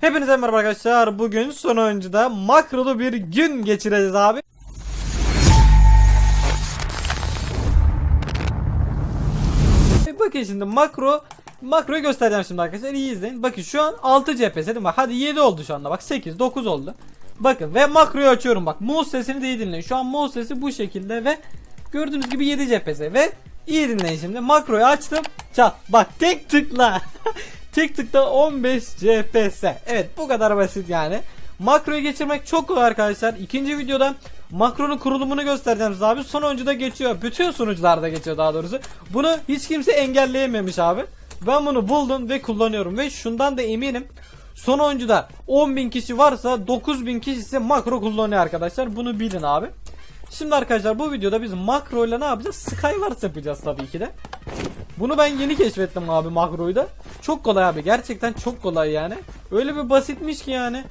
Hepinize merhaba arkadaşlar. Bugün son oyuncuda makrolu bir gün geçireceğiz abi. E, Bakın şimdi makro makroyu göstereceğim şimdi arkadaşlar. İyi izleyin. Bakın şu an 6 cephesi değil? Bak hadi 7 oldu şu anda. Bak 8 9 oldu. Bakın ve makroyu açıyorum bak. Mouse sesini de iyi dinleyin. Şu an mouse sesi bu şekilde ve gördüğünüz gibi 7 cephesi ve iyi dinleyin şimdi. Makroyu açtım. Çat. Bak tek tıkla. tek tıkla 15 CPS. Evet bu kadar basit yani. Makroyu geçirmek çok kolay arkadaşlar. İkinci videoda makronun kurulumunu göstereceğim size abi. Son oyuncuda geçiyor. Bütün sunucularda geçiyor daha doğrusu. Bunu hiç kimse engelleyememiş abi. Ben bunu buldum ve kullanıyorum ve şundan da eminim. Son oyuncuda 10.000 kişi varsa 9.000 kişi ise makro kullanıyor arkadaşlar. Bunu bilin abi. Şimdi arkadaşlar bu videoda biz makro ile ne yapacağız? Skywars yapacağız tabii ki de. Bunu ben yeni keşfettim abi makroyu da. Çok kolay abi. Gerçekten çok kolay yani. Öyle bir basitmiş ki yani.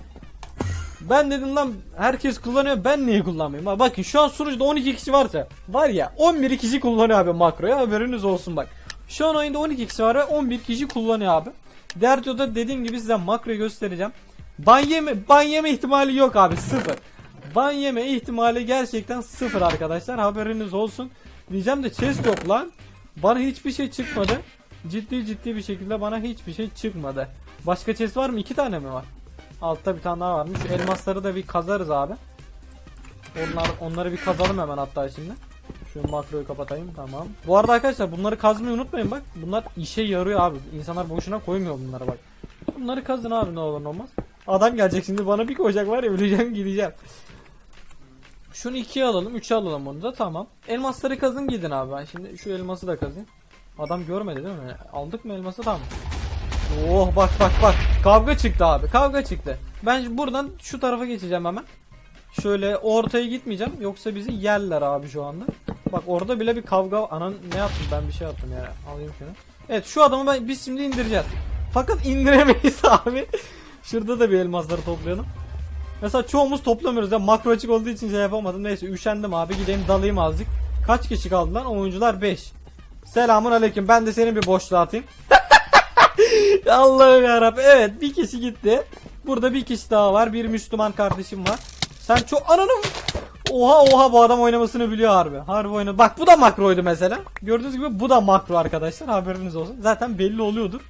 Ben dedim lan herkes kullanıyor ben niye kullanmayayım? Ha, bakın şu an sunucuda 12 kişi varsa var ya 11 kişi kullanıyor abi makroyu haberiniz olsun bak. Şu an oyunda 12 kişi var ve 11 kişi kullanıyor abi. Diğer videoda dediğim gibi size makroyu göstereceğim. Ban yeme, ban yeme ihtimali yok abi sıfır. Ban yeme ihtimali gerçekten sıfır arkadaşlar haberiniz olsun. Diyeceğim de chest yok lan. Bana hiçbir şey çıkmadı. Ciddi ciddi bir şekilde bana hiçbir şey çıkmadı. Başka chest var mı? İki tane mi var? Altta bir tane daha varmış. Elmasları da bir kazarız abi. Onlar, onları bir kazalım hemen hatta şimdi. Şu makroyu kapatayım tamam. Bu arada arkadaşlar bunları kazmayı unutmayın bak. Bunlar işe yarıyor abi. İnsanlar boşuna koymuyor bunları bak. Bunları kazın abi ne olur ne olmaz. Adam gelecek şimdi bana bir koyacak var ya öleceğim gideceğim. Şunu ikiye alalım, üçe alalım bunu da tamam. Elmasları kazın gidin abi ben şimdi şu elması da kazayım. Adam görmedi değil mi? Aldık mı elması tamam. Oh bak bak bak. Kavga çıktı abi. Kavga çıktı. Ben buradan şu tarafa geçeceğim hemen. Şöyle ortaya gitmeyeceğim. Yoksa bizi yerler abi şu anda. Bak orada bile bir kavga. Anan ne yaptım ben bir şey yaptım ya. Alayım şunu. Evet şu adamı ben biz şimdi indireceğiz. Fakat indiremeyiz abi. Şurada da bir elmasları toplayalım. Mesela çoğumuz toplamıyoruz ya makro açık olduğu için şey yapamadım. Neyse üşendim abi gideyim dalayım azıcık. Kaç kişi kaldı lan? Oyuncular 5. Selamun aleyküm. Ben de senin bir boşluğa atayım. Allah'ım yarabbim. Evet bir kişi gitti. Burada bir kişi daha var. Bir Müslüman kardeşim var. Sen çok ananım. Oha oha bu adam oynamasını biliyor harbi. Harbi oynadı. Bak bu da makroydu mesela. Gördüğünüz gibi bu da makro arkadaşlar. Haberiniz olsun. Zaten belli oluyordur.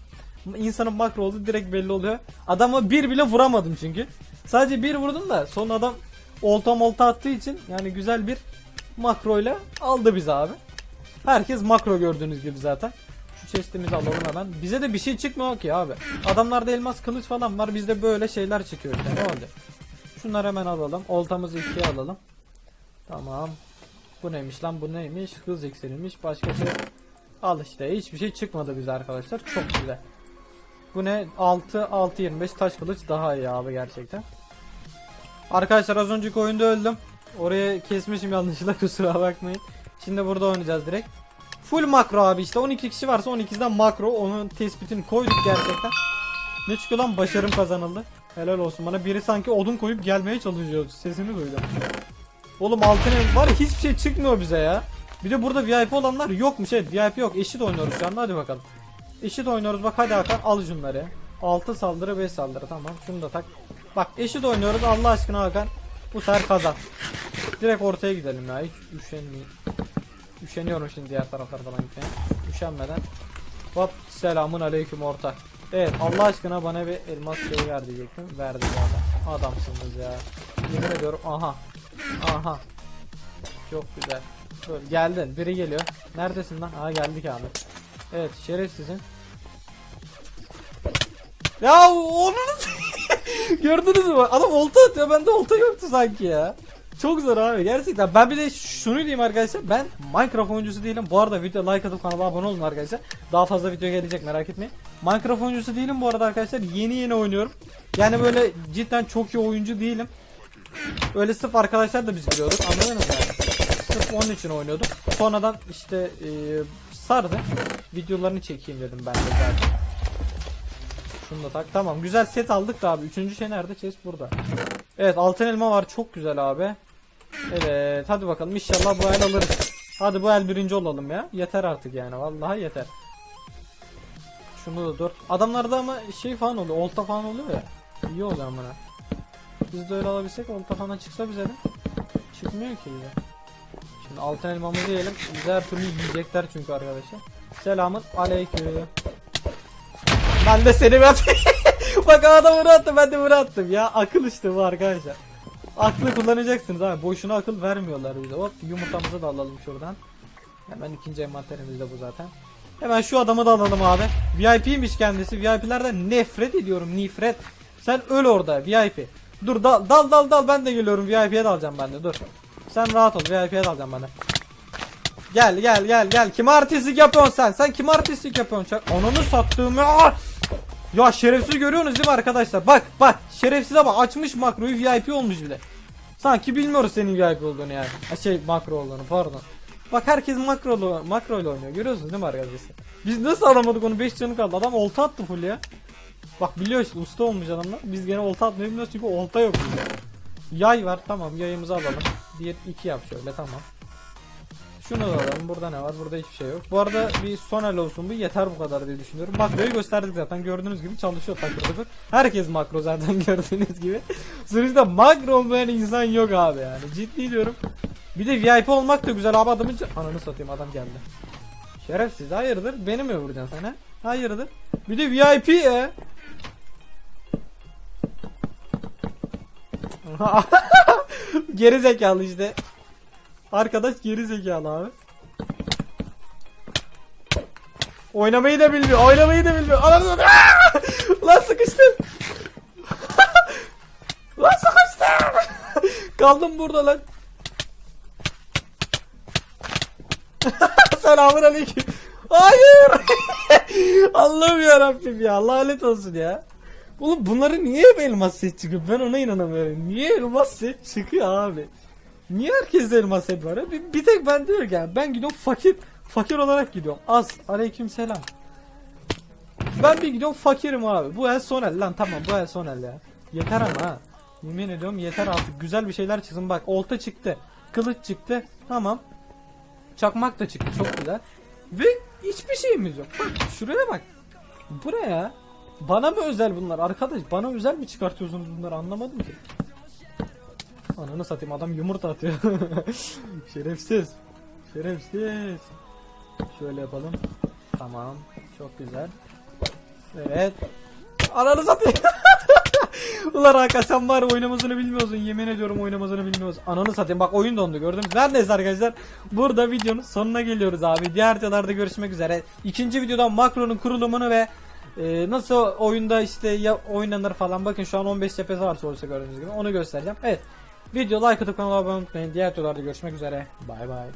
İnsanın makro olduğu direkt belli oluyor. Adama bir bile vuramadım çünkü. Sadece bir vurdum da son adam olta molta attığı için yani güzel bir makroyla aldı bizi abi. Herkes makro gördüğünüz gibi zaten. Şu chestimizi alalım hemen. Bize de bir şey çıkmıyor ki abi. Adamlarda elmas kılıç falan var. Bizde böyle şeyler çıkıyor işte. Ne oldu? Şunları hemen alalım. Oltamızı ikiye alalım. Tamam. Bu neymiş lan bu neymiş? Hız iksiriymiş. Başka şey. Al işte. Hiçbir şey çıkmadı bize arkadaşlar. Çok güzel. Bu ne? 6 6 25 taş kılıç daha iyi abi gerçekten. Arkadaşlar az önceki oyunda öldüm. Oraya kesmişim yanlışlıkla kusura bakmayın. Şimdi burada oynayacağız direkt. Full makro abi işte 12 kişi varsa 12'den makro onun tespitini koyduk gerçekten. Ne çıkıyor lan başarım kazanıldı. Helal olsun bana biri sanki odun koyup gelmeye çalışıyor sesini duydum. Oğlum altın ev var hiçbir şey çıkmıyor bize ya. Bir de burada VIP olanlar yokmuş evet VIP yok eşit oynuyoruz şu anda hadi bakalım. Eşit oynuyoruz bak hadi Hakan al şunları. 6 saldırı 5 saldırı tamam şunu da tak. Bak eşit oynuyoruz Allah aşkına Hakan. Bu sefer kazan. Direkt ortaya gidelim ya hiç üşenmeyin. Üşeniyorum şimdi diğer taraflara falan gitmeye. Üşenmeden. Hop selamun aleyküm orta. Evet Allah aşkına bana bir elmas şey ver diyecektim. Verdi zaten. Adamsınız ya. Yemin ediyorum aha. Aha. Çok güzel. Böyle geldin. Biri geliyor. Neredesin lan? Aa geldik abi. Evet şerefsizin. Ya onu Gördünüz mü? Adam olta atıyor. Bende olta yoktu sanki ya. Çok zor abi gerçekten. Ben bir de şunu diyeyim arkadaşlar. Ben Minecraft oyuncusu değilim. Bu arada video like atıp kanala abone olun arkadaşlar. Daha fazla video gelecek merak etmeyin. Minecraft oyuncusu değilim bu arada arkadaşlar. Yeni yeni oynuyorum. Yani böyle cidden çok iyi oyuncu değilim. Öyle sırf arkadaşlar da biz biliyorduk. Anladınız mı yani? Sırf onun için oynuyordum. Sonradan işte e, sardı. Videolarını çekeyim dedim ben de zaten. Şunu da tak. Tamam güzel set aldık da abi. Üçüncü şey nerede? Chest burada. Evet altın elma var. Çok güzel abi. Evet hadi bakalım inşallah bu el alırız. Hadi bu el birinci olalım ya. Yeter artık yani vallahi yeter. Şunu da dur. Adamlarda ama şey falan oluyor. Olta falan oluyor ya. İyi oluyor amına. Biz de öyle alabilsek olta falan çıksa bize de. Çıkmıyor ki bize. Şimdi altın elmamızı yiyelim. Bize her türlü yiyecekler çünkü arkadaşlar. Selamun aleyküm. Ben de seni ben Bak adam bunu attı ben de bunu attım ya. Akıl işte bu arkadaşlar. Aklı kullanacaksınız abi. Boşuna akıl vermiyorlar bize. Hop yumurtamızı da alalım şuradan. Hemen ikinci envanterimiz de bu zaten. Hemen şu adamı da alalım abi. VIP'ymiş kendisi. VIP'lerden nefret ediyorum. Nefret. Sen öl orada VIP. Dur dal dal dal dal ben de geliyorum. VIP'ye de alacağım ben de dur. Sen rahat ol. VIP'ye de alacağım ben de. Gel gel gel gel. Kim artistlik yapıyorsun sen? Sen kim artistlik yapıyorsun? Çak. Ananı sattığımı. Ya şerefsiz görüyorsunuz değil mi arkadaşlar? Bak bak şerefsize bak açmış makroyu VIP olmuş bile. Sanki bilmiyoruz senin VIP olduğunu yani. Ha, şey makro olduğunu pardon. Bak herkes makro makro ile oynuyor. Görüyorsunuz değil mi arkadaşlar? Biz nasıl alamadık onu 5 canı kaldı. Adam olta attı full ya. Bak biliyor işte usta olmuş adamlar. Biz gene olta atmayı bilmiyoruz çünkü olta yok. Yay var tamam yayımızı alalım. 1 2 yap şöyle tamam. Şunu da alalım. Burada ne var? Burada hiçbir şey yok. Bu arada bir son el olsun bu. Yeter bu kadar diye düşünüyorum. Makroyu gösterdik zaten. Gördüğünüz gibi çalışıyor takır takır. Herkes makro zaten gördüğünüz gibi. Sonuçta makro olmayan insan yok abi yani. Ciddi diyorum. Bir de VIP olmak da güzel abi adamın... Ananı satayım adam geldi. Şerefsiz hayırdır? Beni mi vuracaksın sen ha? Hayırdır? Bir de VIP ya. geri zekalı işte. Arkadaş geri zekalı abi. Oynamayı da bilmiyor. Oynamayı da bilmiyor. Aa! Lan sıkıştım. Lan sıkıştım. Kaldım burada lan. Selamun aleyküm. Hayır. Allah'ım ya Rabbim ya. Lanet olsun ya. Oğlum bunları niye hep elmas set çıkıyor? Ben ona inanamıyorum. Niye elmas set çıkıyor abi? Niye herkeste elmas set var? Bir, bir tek ben diyor yani. Ben gidiyorum fakir. Fakir olarak gidiyorum. Az. Aleyküm selam. Ben bir gidiyorum fakirim abi. Bu el son el lan tamam bu el son el ya. Yeter ama ha. Yemin ediyorum yeter artık. Güzel bir şeyler çıksın. Bak olta çıktı. Kılıç çıktı. Tamam. Çakmak da çıktı çok güzel. Ve hiçbir şeyimiz yok. Bak şuraya bak. Buraya. Bana mı özel bunlar arkadaş? Bana özel mi çıkartıyorsunuz bunları anlamadım ki. Ananı satayım adam yumurta atıyor. Şerefsiz. Şerefsiz. Şöyle yapalım. Tamam. Çok güzel. Evet. Ananı satayım. Ulan Hakan sen var oynamasını bilmiyorsun. Yemin ediyorum oynamasını bilmiyorsun. Ananı satayım. Bak oyun dondu gördün mü? Her arkadaşlar. Burada videonun sonuna geliyoruz abi. Diğer videolarda görüşmek üzere. İkinci videoda makronun kurulumunu ve e, nasıl oyunda işte ya oynanır falan. Bakın şu an 15 FPS var sonuçta gördüğünüz gibi. Onu göstereceğim. Evet. Video like atıp kanala abone olmayı unutmayın. Diğer videolarda görüşmek üzere. Bay bay.